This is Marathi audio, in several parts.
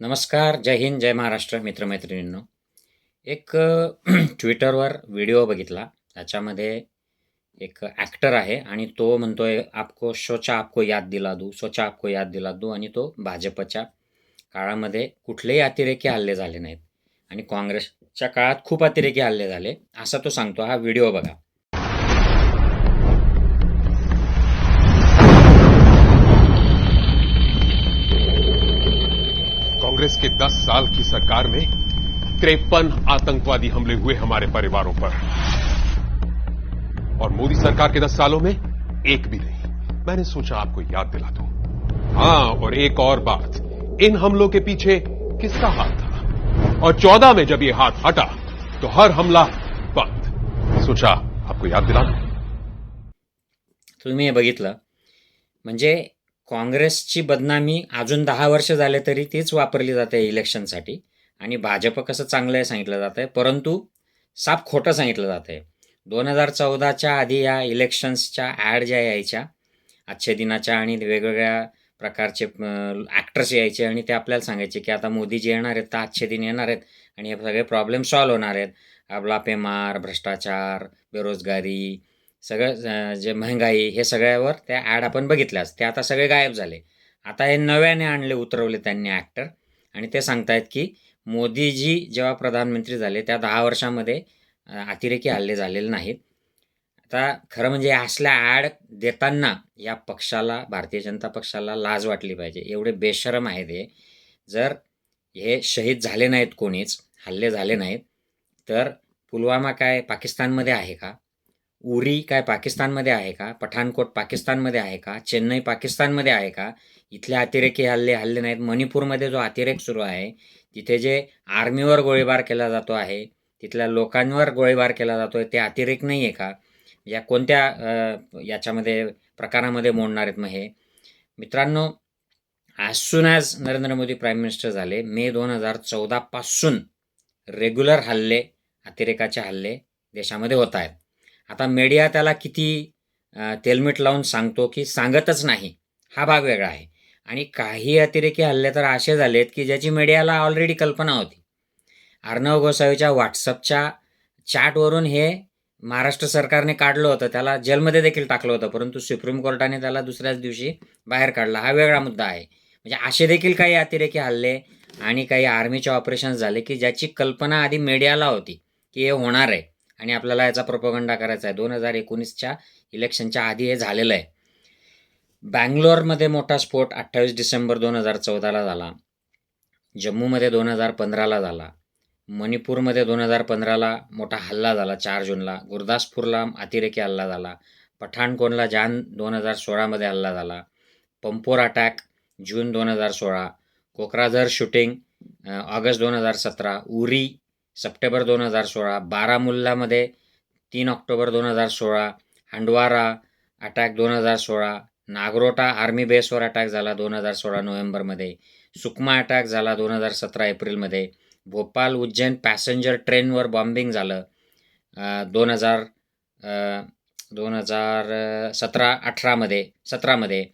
नमस्कार जय हिंद जय महाराष्ट्र मित्रमैत्रिणींनो. एक ट्विटरवर व्हिडिओ बघितला. त्याच्यामध्ये एक ॲक्टर आहे आणि तो म्हणतोय आपको सोचा आपको याद दिला दू सोचा आपको याद दिला दू आणि तो भाजपच्या काळामध्ये कुठलेही अतिरेकी हल्ले झाले नाहीत. आणि काँग्रेसच्या काळात खूप अतिरेकी हल्ले झाले. असा तो सांगतो. हा व्हिडिओ बघा. कांग्रेस के 10 साल की सरकार में तिरपन आतंकवादी हमले हुए हमारे परिवारों पर। और मोदी सरकार के 10 सालों में एक भी नहीं। मैंने सोचा आपको याद दिला दूँ। हाँ, और एक और बात। इन हमलों के पीछे किसका हाथ था? और 14 में जब ये हाथ हटा तो हर हमला बंद। सोचा, आपको याद दिला दूँ तुम्ही बघितलं. म्हणजे काँग्रेसची बदनामी अजून दहा वर्ष झाले तरी तीच वापरली जाते इलेक्शनसाठी. आणि भाजप कसं चांगलं आहे सांगितलं जातं आहे परंतु साप खोटं सांगितलं जातं आहे. दोन हजार चौदाच्या आधी या इलेक्शन्सच्या ॲड ज्या यायच्या आजच्या दिनाच्या आणि वेगवेगळ्या प्रकारचे ॲक्टर्स यायचे आणि ते आपल्याला सांगायचे की आता मोदीजी येणार आहेत तर आजचे दिन येणार आहेत आणि हे सगळे प्रॉब्लेम सॉल्व्ह होणार आहेत. आपला पेमार भ्रष्टाचार बेरोजगारी सगळं जे महागाई हे सगळ्यावर त्या ॲड आपण बघितल्याच ते आता सगळे गायब झाले. आता हे नव्याने आणले उतरवले त्यांनी ॲक्टर. आणि ते सांगतायत की मोदीजी जेव्हा प्रधानमंत्री झाले त्या दहा वर्षामध्ये अतिरेकी हल्ले झालेले नाहीत. आता खरं म्हणजे असल्या ॲड देताना या पक्षाला भारतीय जनता पक्षाला लाज वाटली पाहिजे. एवढे बेशरम आहेत हे. जर हे शहीद झाले नाहीत कोणीच हल्ले झाले नाहीत तर पुलवामा काय पाकिस्तानमध्ये आहे का? उरी काय पाकिस्तानमध्ये आहे का? पठाणकोट पाकिस्तानमध्ये आहे का? चेन्नई पाकिस्तानमध्ये आहे का? इथले अतिरेकी हल्ले हल्ले नाहीत. मणिपूरमध्ये जो अतिरेक सुरू आहे तिथे जे आर्मीवर गोळीबार केला जातो आहे तिथल्या लोकांवर गोळीबार केला जातो आहे ते अतिरेक नाही आहे का? या कोणत्या याच्यामध्ये प्रकारामध्ये मोडणार आहेत मग हे? मित्रांनो as soon as Narendra Modi prime minister झाले मे दोन हजार चौदापासून रेग्युलर हल्ले अतिरेकाचे हल्ले देशामध्ये होत आहेत. आता मीडिया त्याला किती तेलमीठ लावून सांगतो की सांगतच नाही. हा भाग वेगळा आहे. आणि काही अतिरेकी हल्ले तर असे झालेत की ज्याची मीडियाला ऑलरेडी कल्पना होती. अर्णव गोसावीच्या व्हॉट्सअपच्या चॅटवरून हे महाराष्ट्र सरकारने काढलं होतं. त्याला जेलमध्ये देखील टाकलं होतं परंतु सुप्रीम कोर्टाने त्याला दुसऱ्याच दिवशी बाहेर काढला. हा वेगळा मुद्दा आहे. म्हणजे असे देखील काही अतिरेकी हल्ले आणि काही आर्मीचे ऑपरेशन्स झाले की ज्याची कल्पना आधी मीडियाला होती की हे होणार आहे. आणि आपल्याला याचा प्रोपोगंडा करायचा आहे. दोन हजार एकोणीसच्या इलेक्शनच्या आधी हे झालेलं आहे. बँगलोरमध्ये मोठा स्फोट अठ्ठावीस डिसेंबर दोन हजार चौदाला झाला. जम्मूमध्ये दोन हजार पंधराला झाला. मणिपूरमध्ये दोन हजार पंधराला मोठा हल्ला झाला चार जूनला. गुरदासपूरला अतिरेकी हल्ला झाला. पठाणकोणला जान दोन हजार सोळामध्ये हल्ला झाला. पंपोर अटॅक जून दोन हजार सोळा. कोक्राझर शूटिंग ऑगस्ट दोन हजार सतरा. उरी सप्टेंबर दोन हजार सोळा बारामुल्लामध्ये तीन ऑक्टोबर दोन हजार सोळा हंडवारा अटॅक दोन हजार सोळा नागरोटा आर्मी बेसवर अटॅक झाला दोन हजार सोळा नोव्हेंबरमध्ये सुकमा अटॅक झाला दोन हजार सतरा एप्रिलमध्ये भोपाल उज्जैन पॅसेंजर ट्रेनवर बॉम्बिंग झालं दोन हजार दोन हजार सतरा अठरामध्ये सतरामध्ये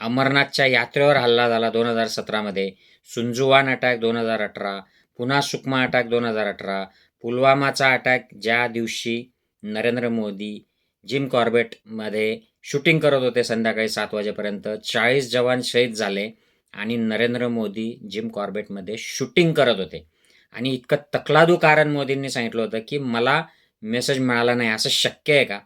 अमरनाथच्या यात्रेवर हल्ला झाला दोन हजार सतरामध्ये सुंजुवान अटॅक दोन हजार अठरा पुन्हा सुकमा अटॅक दोन हजार अठरा. पुलवामाचा अटॅक ज्या दिवशी नरेंद्र मोदी जिम कॉर्बेटमध्ये शूटिंग करत होते संध्याकाळी सात वाजेपर्यंत चाळीस जवान शहीद झाले आणि नरेंद्र मोदी जिम कॉर्बेटमध्ये शूटिंग करत होते. आणि इतकं तकलादू कारण मोदींनी सांगितलं होतं की मला मेसेज मिळाला नाही. असं शक्य आहे का?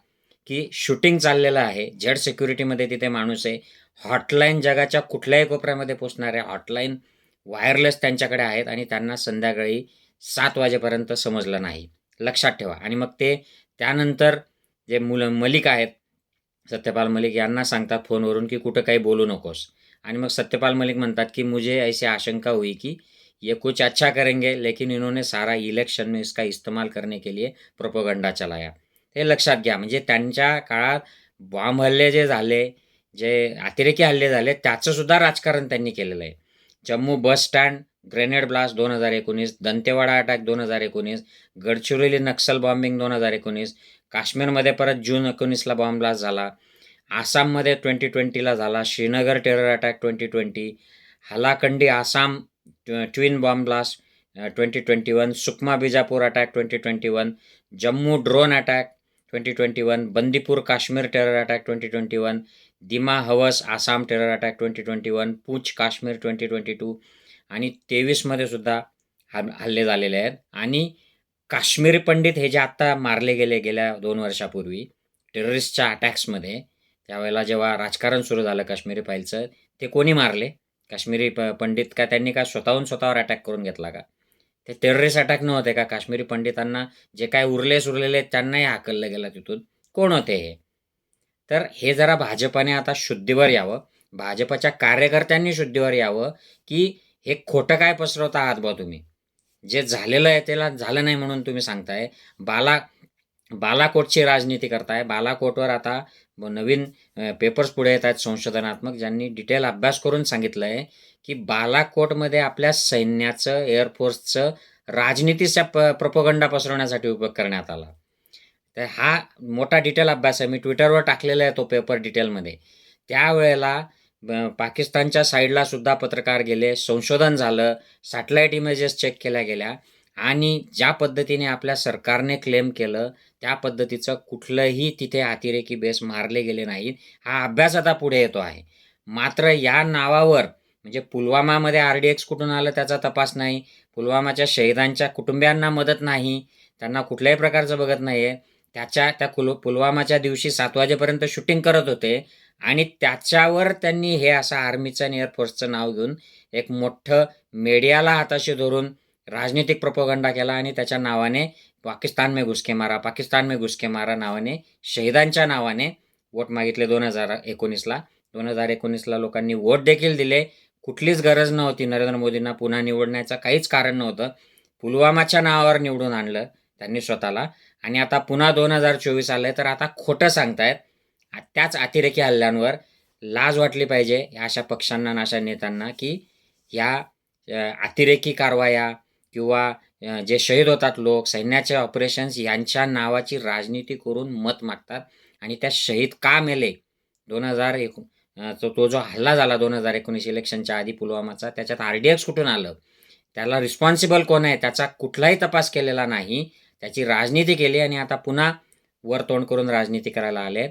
की शूटिंग चाललेलं आहे झेड सिक्युरिटीमध्ये तिथे माणूस आहे हॉटलाईन जगाच्या कुठल्याही कोपऱ्यामध्ये पोचणाऱ्या हॉटलाईन वायरलेस त्यांच्याकडे आहेत आणि त्यांना संध्याकाळी सात वाजेपर्यंत समजलं नाही. लक्षात ठेवा. आणि मग ते त्यानंतर जे मुलं मलिक आहेत सत्यपाल मलिक यांना सांगतात फोनवरून की कुठं काही बोलू नकोस. आणि मग सत्यपाल मलिक म्हणतात की मुझे ऐसी आशंका हुई की ये कुछ अच्छा करेंगे लेकिन इन्होंने सारा इलेक्शन में इसका इस्तेमाल करने के लिए प्रोपोगंडा चलाया. हे लक्षात घ्या. म्हणजे त्यांच्या काळात बॉम्ब हल्ले जे झाले जे अतिरेकी हल्ले झाले त्याचंसुद्धा राजकारण त्यांनी केलेलं आहे. Jammu bus stand grenade blast दोन हजार एकोणीस दंतेवाडा अटॅक दोन हजार एकोणीस गडचिरोली नक्सल बॉम्बिंग दोन हजार एकोणीस काश्मीरमध्ये परत जून एकोणीसला बॉम्ब ब्लास्ट झाला. आसाममध्ये ट्वेंटी ट्वेंटीला झाला. Srinagar terror attack twenty twenty Hailakandi Assam twin bomb blast twenty twenty one Sukma Bijapur attack twenty twenty one Jammu drone attack twenty twenty one Bandipur Kashmir terror attack twenty twenty one Dima Hasao Assam terror attack twenty twenty one Poonch Kashmir twenty twenty two आणि तेवीसमध्ये सुद्धा हा हल्ले झालेले आहेत. आणि काश्मीरी पंडित हे जे आत्ता मारले गेले गेल्या दोन वर्षापूर्वी टेररिस्टच्या अटॅक्समध्ये त्यावेळेला जेव्हा राजकारण सुरू झालं काश्मीरी फाईलचं ते कोणी मारले? काश्मीरी प पंडित का त्यांनी का स्वतःहून स्वतःवर अटॅक करून घेतला का? ते टेररिस्ट अटॅक नव्हते का? काश्मीरी पंडितांना जे काय उरले सुरलेले त्यांनाही हाकललं गेलं तिथून. कोण होते हे? तर हे जरा भाजपाने आता शुद्धीवर यावं. भाजपाच्या कार्यकर्त्यांनी शुद्धीवर यावं की हे खोटं काय पसरवता आहात बा तुम्ही? जे झालेलं आहे त्याला झालं नाही म्हणून तुम्ही सांगताय. बाला बालाकोटची राजनीती करताय. बालाकोटवर आता नवीन पेपर्स पुढे येत आहेत संशोधनात्मक ज्यांनी डिटेल अभ्यास करून सांगितलं आहे की बालाकोटमध्ये आपल्या सैन्याचं एअरफोर्सचं राजनीतीचा प प्रपोगंडा पसरवण्यासाठी उपयोग करण्यात आला. तर हा मोठा डिटेल अभ्यास आहे. मी ट्विटरवर टाकलेला आहे तो पेपर डिटेलमध्ये त्यावेळेला ब- पाकिस्तानच्या साईडला सुद्धा पत्रकार गेले. संशोधन झालं. सॅटेलाईट इमेजेस चेक केल्या गेल्या. आणि ज्या पद्धतीने आपल्या सरकारने क्लेम केलं त्या पद्धतीचं कुठलंही तिथे अतिरेकी बेस मारले गेले नाहीत. हा अभ्यास आता पुढे येतो आहे. मात्र या नावावर म्हणजे पुलवामामध्ये आर डी एक्स कुठून आलं त्याचा तपास नाही पुलवामाच्या शहीदांच्या कुटुंबियांना मदत नाही त्यांना कुठल्याही प्रकारचं बघत नाही आहे त्याच्या त्या कुल पुलवामाच्या दिवशी सात वाजेपर्यंत शूटिंग करत होते आणि त्याच्यावर त्यांनी हे असं आर्मीचं आणि एअरफोर्सचं नाव घेऊन एक मोठं मीडियाला हाताशी धरून राजनीतिक प्रपोगंडा केला आणि त्याच्या नावाने पाकिस्तान में घुसके मारा पाकिस्तान में घुसके मारा नावाने शहीदांच्या नावाने वोट मागितले दोन हजार एकोणीसला. दोन हजार एकोणीसला लोकांनी वोट देखील दिले. कुठलीच गरज नव्हती नरेंद्र मोदींना पुन्हा निवडण्याचं काहीच कारण नव्हतं. पुलवामाच्या नावावर निवडून आणलं त्यांनी स्वतःला. आणि आता पुन्हा दोन हजार चोवीस आलं तर आता खोटं सांगतायत त्याच अतिरेकी हल्ल्यांवर लाज वाटली पाहिजे ह्या अशा पक्षांना आणि अशा नेत्यांना की ह्या अतिरेकी कारवाया किंवा जे शहीद होतात लोक सैन्याचे ऑपरेशन्स यांच्या नावाची राजनीती करून मत मागतात. आणि त्या शहीद का मेले? दोन हजार एक तो तो जो हल्ला झाला दोन हजार एकोणीस इलेक्शनच्या आधी पुलवामाचा त्याच्यात आर डी एक्स कुठून आलं? त्याला रिस्पॉन्सिबल कोण आहे? त्याचा कुठलाही तपास केलेला नाही. त्याची राजनीती केली आणि आता पुन्हा वर तोंड करून राजनीती करायला आले.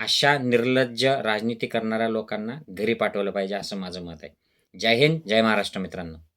अशा निर्लज्ज राजनीती करणाऱ्या लोकांना घरी पाठवलं पाहिजे असं माझं मत आहे. जय हिंद जय महाराष्ट्र मित्रांनो.